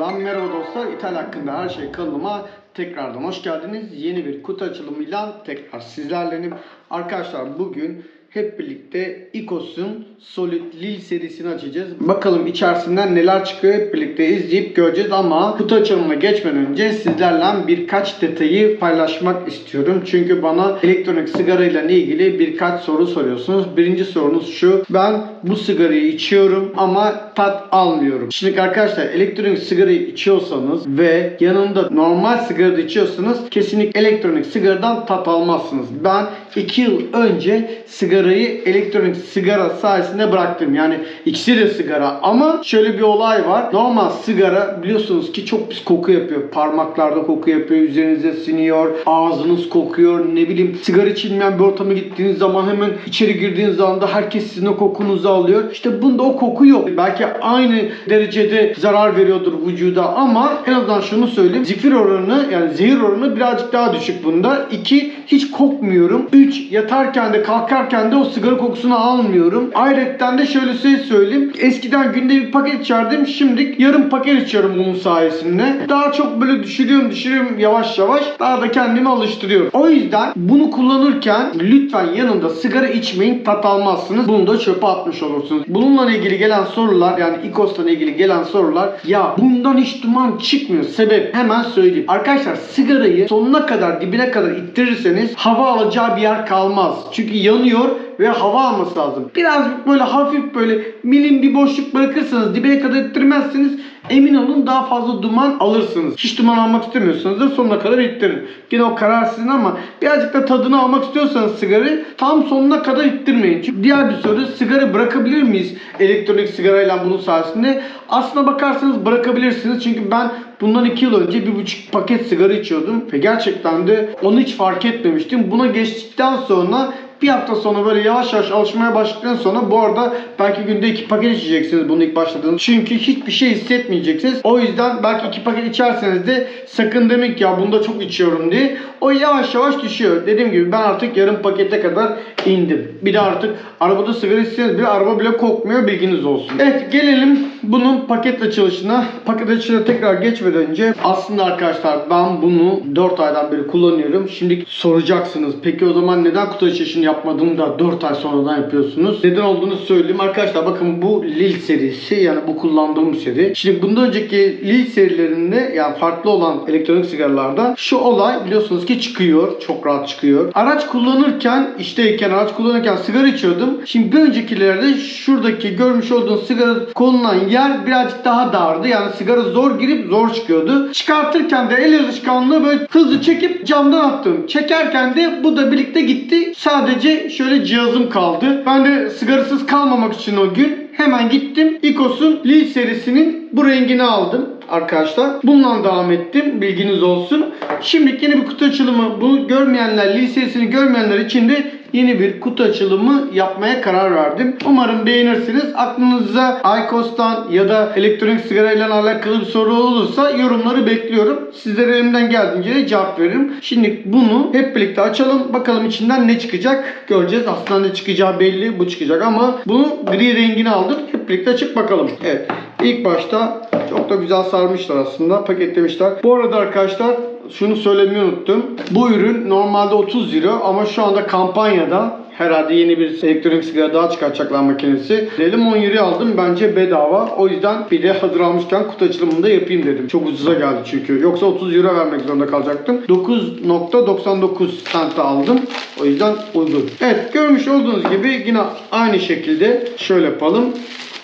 Lan merhaba dostlar, İthal hakkında her şey kanalıma tekrardan hoş geldiniz. Yeni bir kutu açılımıyla tekrar sizlerlenim. Arkadaşlar bugün hep birlikte Icos'un Solid Lil serisini açacağız. Bakalım içerisinden neler çıkıyor hep birlikte izleyip göreceğiz ama kutu açılımına geçmeden önce sizlerle birkaç detayı paylaşmak istiyorum. Çünkü bana elektronik sigara ile ilgili birkaç soru soruyorsunuz. Birinci sorunuz şu. Ben bu sigarayı içiyorum ama tat almıyorum. Şimdi arkadaşlar elektronik sigarayı içiyorsanız ve yanında normal sigara da içiyorsanız kesinlikle elektronik sigaradan tat almazsınız. Ben 2 yıl önce sigarayı elektronik sigara sayesinde bıraktım. Yani ikisi de sigara ama şöyle bir olay var. Normal sigara biliyorsunuz ki çok pis koku yapıyor. Parmaklarda koku yapıyor, üzerinize siniyor, ağzınız kokuyor, ne bileyim sigara içilmeyen bir ortama gittiğiniz zaman hemen içeri girdiğiniz anda herkes sizin o kokunuzu alıyor. İşte bunda o koku yok. Belki aynı derecede zarar veriyordur vücuda ama en azından şunu söyleyeyim. Zifir oranı yani zehir oranı birazcık daha düşük bunda. 2 hiç kokmuyorum. 3 yatarken de kalkarken de o sigara kokusunu almıyorum. Ayrıca de şöyle şey söyleyeyim. Eskiden günde bir paket içerdim. Şimdi yarım paket içiyorum bunun sayesinde. Daha çok böyle düşürüyorum düşürüyorum yavaş yavaş. Daha da kendimi alıştırıyorum. O yüzden bunu kullanırken lütfen yanında sigara içmeyin. Tat almazsınız. Bunu da çöpe atmış olursunuz. Bununla ilgili gelen sorular yani İKOS'la ilgili gelen sorular ya bundan hiç duman çıkmıyor. Sebep hemen söyleyeyim. Arkadaşlar sigarayı sonuna kadar dibine kadar ittirirseniz hava alacağı bir yer kalmaz. Çünkü yanıyor ve hava alması lazım. Birazcık böyle hafif böyle milim bir boşluk bırakırsanız dibine kadar ittirmezseniz emin olun daha fazla duman alırsınız. Hiç duman almak istemiyorsanız da sonuna kadar ittirin. Yine o karar sizin ama birazcık da tadını almak istiyorsanız sigarayı tam sonuna kadar ittirmeyin. Çünkü diğer bir soru sigara bırakabilir miyiz elektronik sigarayla bunun sayesinde? Aslına bakarsanız bırakabilirsiniz. Çünkü ben bundan 2 yıl önce bir buçuk paket sigara içiyordum. Ve gerçekten de onu hiç fark etmemiştim. Buna geçtikten sonra bir hafta sonra böyle yavaş yavaş alışmaya başladıktan sonra bu arada belki günde iki paket içeceksiniz bunu ilk başladığınız. Çünkü hiçbir şey hissetmeyeceksiniz. O yüzden belki iki paket içerseniz de sakın demek ya bunda çok içiyorum diye. O yavaş yavaş düşüyor. Dediğim gibi ben artık yarım pakete kadar indim. Bir de artık arabada sigara içseniz bile araba bile kokmuyor bilginiz olsun. Evet gelelim bunun paket açılışına. Paket açılışına tekrar geçmeden önce aslında arkadaşlar ben bunu 4 aydan beri kullanıyorum. Şimdi soracaksınız. Peki o zaman neden kutu açılışını yapmadığını da 4 ay sonradan yapıyorsunuz? Neden olduğunu söyleyeyim. Arkadaşlar bakın bu Lil serisi yani bu kullandığım seri. Şimdi bundan önceki Lil serilerinde yani farklı olan elektronik sigaralarda şu olay biliyorsunuz ki çıkıyor. Çok rahat çıkıyor. Araç kullanırken işteyken araç kullanırken sigara içiyordum. Şimdi bir öncekilerde şuradaki görmüş olduğunuz sigara konulan yer birazcık daha dardı. Yani sigara zor girip zor çıkıyordu. Çıkartırken de el alışkanlığı böyle hızlı çekip camdan attım. Çekerken de bu da birlikte gitti. Sadece şöyle cihazım kaldı. Ben de sigarasız kalmamak için o gün hemen gittim. Icos'un Lil serisinin bu rengini aldım arkadaşlar. Bundan devam ettim. Bilginiz olsun. Şimdi yeni bir kutu açılımı. Bunu görmeyenler, Lil serisini görmeyenler için de yeni bir kutu açılımı yapmaya karar verdim. Umarım beğenirsiniz. Aklınıza Icos'tan ya da elektronik sigarayla alakalı bir soru olursa yorumları bekliyorum. Sizlere elimden geldiğince cevap veririm. Şimdi bunu hep birlikte açalım. Bakalım içinden ne çıkacak göreceğiz. Aslında ne çıkacağı belli. Bu çıkacak ama bunu gri rengini aldım. Hep birlikte açıp bakalım. Evet. İlk başta çok da güzel sarmışlar aslında. Paketlemişler. Bu arada arkadaşlar şunu söylemeyi unuttum. Bu ürün normalde 30 euro ama şu anda kampanyada herhalde yeni bir elektronik sigara daha çıkartacaklar makinesi. Dedim 10 euro aldım bence bedava. O yüzden bir de hazır almışken kutu açılımını da yapayım dedim. Çok ucuza geldi çünkü. Yoksa 30 euro vermek zorunda kalacaktım. 9.99 cent aldım. O yüzden uygun. Evet görmüş olduğunuz gibi yine aynı şekilde şöyle yapalım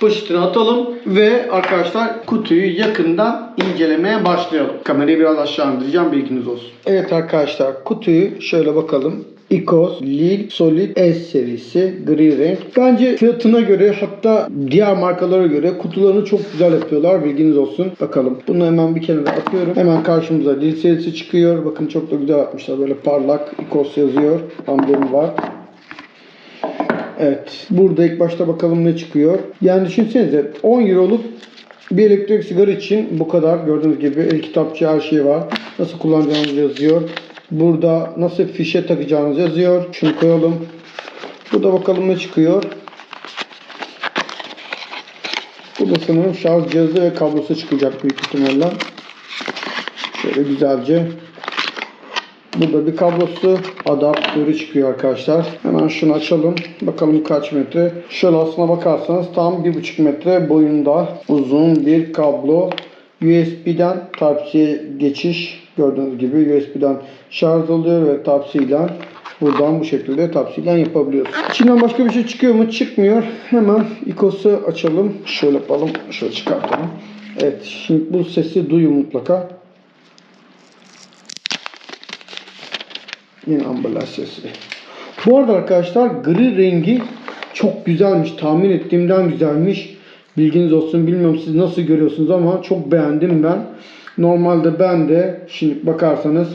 poşetine atalım ve arkadaşlar kutuyu yakından incelemeye başlayalım. Kamerayı biraz aşağı indireceğim bilginiz olsun. Evet arkadaşlar kutuyu şöyle bakalım. Icos Lil Solid S serisi gri renk. Bence fiyatına göre hatta diğer markalara göre kutularını çok güzel yapıyorlar. Bilginiz olsun. Bakalım. Bunu hemen bir kenara atıyorum. Hemen karşımıza Lil serisi çıkıyor. Bakın çok da güzel yapmışlar. Böyle parlak Icos yazıyor. Amblemi var. Evet. Burada ilk başta bakalım ne çıkıyor. Yani düşünsenize 10 euroluk bir elektrik sigara için bu kadar. Gördüğünüz gibi el kitapçı her şey var. Nasıl kullanacağınız yazıyor. Burada nasıl fişe takacağınız yazıyor. Şunu koyalım. Burada bakalım ne çıkıyor. Burada sanırım şarj cihazı ve kablosu çıkacak büyük ihtimalle. Şöyle güzelce. Burada bir kablosu adaptörü çıkıyor arkadaşlar. Hemen şunu açalım. Bakalım kaç metre. Şöyle aslına bakarsanız tam 1,5 metre boyunda uzun bir kablo. USB'den Type-C geçiş gördüğünüz gibi USB'den şarj oluyor ve Type-C ile buradan bu şekilde Type-C ile yapabiliyorsunuz. İçinden başka bir şey çıkıyor mu? Çıkmıyor. Hemen ikos'u açalım. Şöyle yapalım. Şöyle çıkartalım. Evet. Şimdi bu sesi duyun mutlaka. Yine ambalaj sesi. Bu arada arkadaşlar gri rengi çok güzelmiş. Tahmin ettiğimden güzelmiş. Bilginiz olsun. Bilmiyorum siz nasıl görüyorsunuz ama çok beğendim ben. Normalde ben de şimdi bakarsanız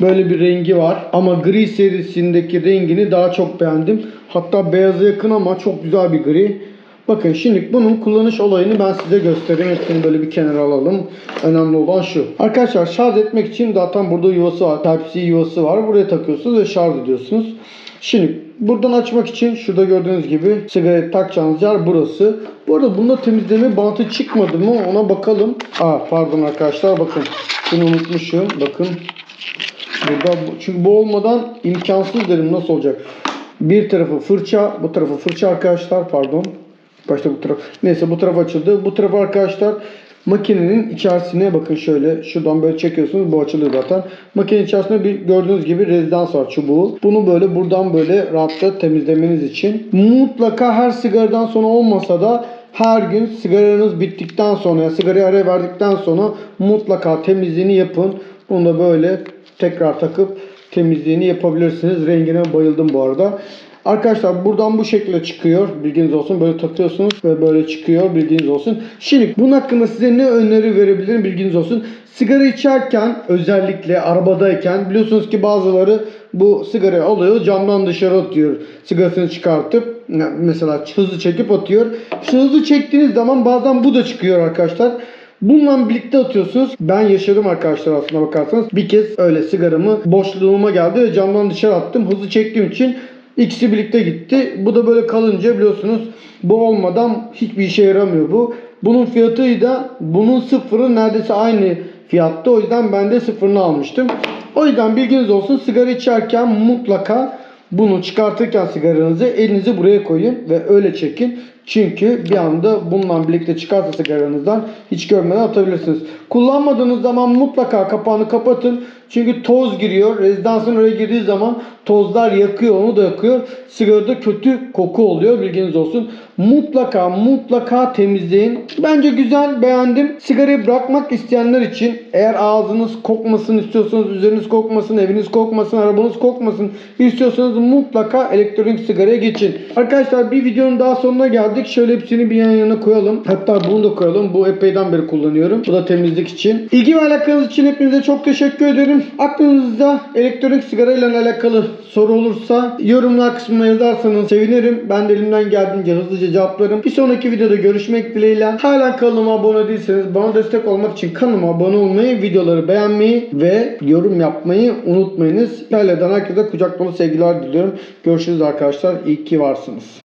böyle bir rengi var. Ama gri serisindeki rengini daha çok beğendim. Hatta beyaza yakın ama çok güzel bir gri. Bakın şimdi bunun kullanış olayını ben size göstereyim. Hepsini böyle bir kenara alalım. Önemli olan şu. Arkadaşlar şarj etmek için zaten burada yuvası var. Type-C yuvası var. Buraya takıyorsunuz ve şarj ediyorsunuz. Şimdi buradan açmak için şurada gördüğünüz gibi sigaret takacağınız yer burası. Bu arada bunda temizleme bantı çıkmadı mı ona bakalım. Aa pardon arkadaşlar bakın. Bunu unutmuşum. Bakın. Burada bu- çünkü bu olmadan imkansız dedim nasıl olacak. Bir tarafı fırça, bu tarafı fırça arkadaşlar pardon. Başta bu taraf. Neyse bu taraf açıldı. Bu taraf arkadaşlar makinenin içerisine bakın şöyle şuradan böyle çekiyorsunuz bu açılıyor zaten. Makinenin içerisinde bir gördüğünüz gibi rezidans var çubuğu. Bunu böyle buradan böyle rahatça temizlemeniz için mutlaka her sigaradan sonra olmasa da her gün sigaranız bittikten sonra ya sigaraya ara verdikten sonra mutlaka temizliğini yapın. Bunu da böyle tekrar takıp temizliğini yapabilirsiniz. Rengine bayıldım bu arada. Arkadaşlar buradan bu şekilde çıkıyor. Bilginiz olsun. Böyle takıyorsunuz ve böyle çıkıyor. Bilginiz olsun. Şimdi bunun hakkında size ne öneri verebilirim bilginiz olsun. Sigara içerken özellikle arabadayken biliyorsunuz ki bazıları bu sigarayı alıyor camdan dışarı atıyor. Sigarasını çıkartıp mesela hızlı çekip atıyor. İşte hızlı çektiğiniz zaman bazen bu da çıkıyor arkadaşlar. Bununla birlikte atıyorsunuz. Ben yaşadım arkadaşlar aslında bakarsanız. Bir kez öyle sigaramı boşluğuma geldi ve camdan dışarı attım. Hızlı çektiğim için ikisi birlikte gitti. Bu da böyle kalınca biliyorsunuz bu olmadan hiçbir işe yaramıyor bu. Bunun fiyatı da bunun sıfırı neredeyse aynı fiyatta. O yüzden ben de sıfırını almıştım. O yüzden bilginiz olsun sigara içerken mutlaka bunu çıkartırken sigaranızı elinizi buraya koyun ve öyle çekin. Çünkü bir anda bununla birlikte çıkarsa sigaranızdan hiç görmeden atabilirsiniz. Kullanmadığınız zaman mutlaka kapağını kapatın. Çünkü toz giriyor. Rezidansın oraya girdiği zaman tozlar yakıyor. Onu da yakıyor. Sigarada kötü koku oluyor. Bilginiz olsun. Mutlaka mutlaka temizleyin. Bence güzel beğendim. Sigarayı bırakmak isteyenler için eğer ağzınız kokmasın istiyorsanız, üzeriniz kokmasın, eviniz kokmasın, arabanız kokmasın istiyorsanız mutlaka elektronik sigaraya geçin. Arkadaşlar bir videonun daha sonuna geldik. Şöyle hepsini bir yan yana koyalım. Hatta bunu da koyalım. Bu epeyden beri kullanıyorum. Bu da temizlik için. İlgi ve alakanız için hepinize çok teşekkür ederim. Aklınızda elektronik sigara ile alakalı soru olursa yorumlar kısmına yazarsanız sevinirim. Ben de elimden geldiğince hızlıca cevaplarım. Bir sonraki videoda görüşmek dileğiyle. Hala kanalıma abone değilseniz bana destek olmak için kanalıma abone olmayı, videoları beğenmeyi ve yorum yapmayı unutmayınız. İtalya'dan herkese kucak dolu sevgiler diliyorum. Görüşürüz arkadaşlar. İyi ki varsınız.